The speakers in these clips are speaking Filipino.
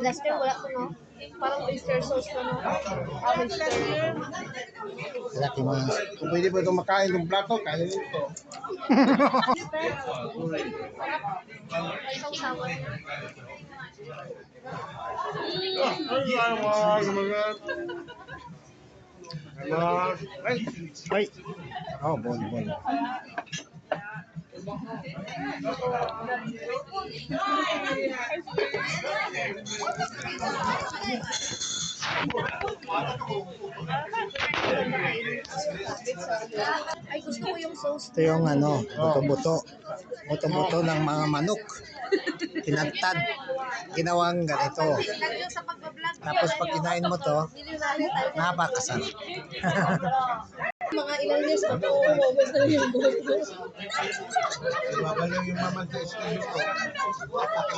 Blaster, wala ko, no? Parang oyster sauce ko, no? Ah, oyster. Laki mo. Kung pwede ba ito makain ng plato, kaya ito. Ay, sausawan. Ay, Ay. Oh, bon, bon. Ay, gusto ko yung sauce. Ito yung ano, buto-buto. Buto-buto ng mga manok. Kinantad. Ginawang ganito. Tapos pag kinain mo to, napakasarap. Mga ilang years pa po, umubos na yung ko. babalaw yung maman sa studio ko.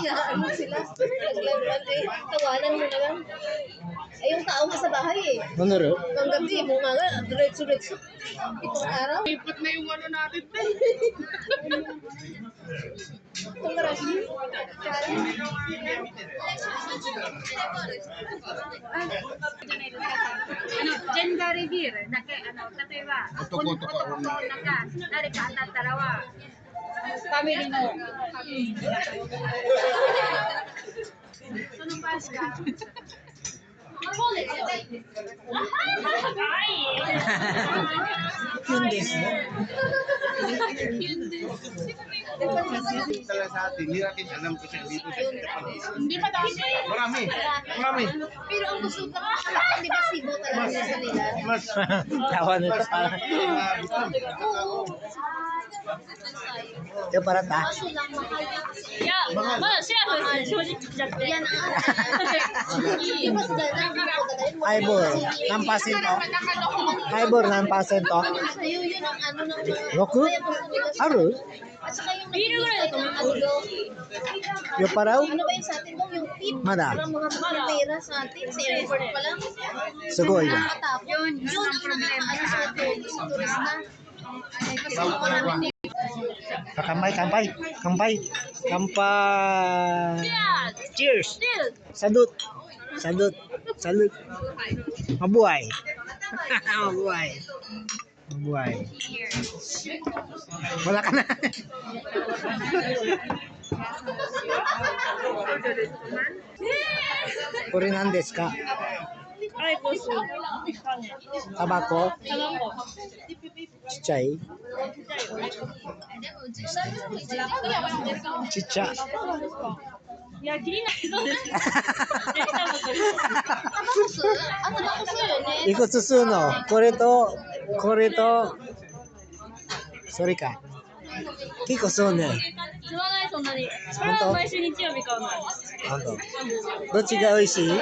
Kayaan mo sila. Naglaban eh. Tawanan mo na lang. Ay, yung tao mo sa bahay eh. Ano ro? Hanggang gabi, mo nga nga, diretso-diretso. Itong araw. Ipat na yung ano natin. Itong のジェンダーレビューだけあの例えば男とか女誰か当たったらはファミリーの、そのパーしか。キュンです。Tala sa atin, hindi natin alam kasi dito sa. Hindi pa. Marami, marami. Pero ang gusto ko, di ba sibo talaga sa nila? Mas, Tawa nito mas parang. Ito para ta. Kaibor, nampasin to. Kaibor, nampasin to. Roku? Ano Aro? Yung paraw? Ano ba yung sa atin doon? Yung tip? Mada? Mga pera sa atin, sa airport pa lang. Sugoy ba? Yun, yun ang nakakaano sa atin, sa turista. Kasi ko namin Kakamay, kampay, kampay, kampay. Cheers. salut salut Salut. Mabuhay. Mabuhay. Mabuhay. Wala ka na. Purinandes ka. Ay. Tabako. Tabako. Chichay. Chichay. ちっちゃ。いや、気になりそうで。つ吸うの、これと、これと。それか。結構吸うね。吸わ、んな。どっちが美味しい？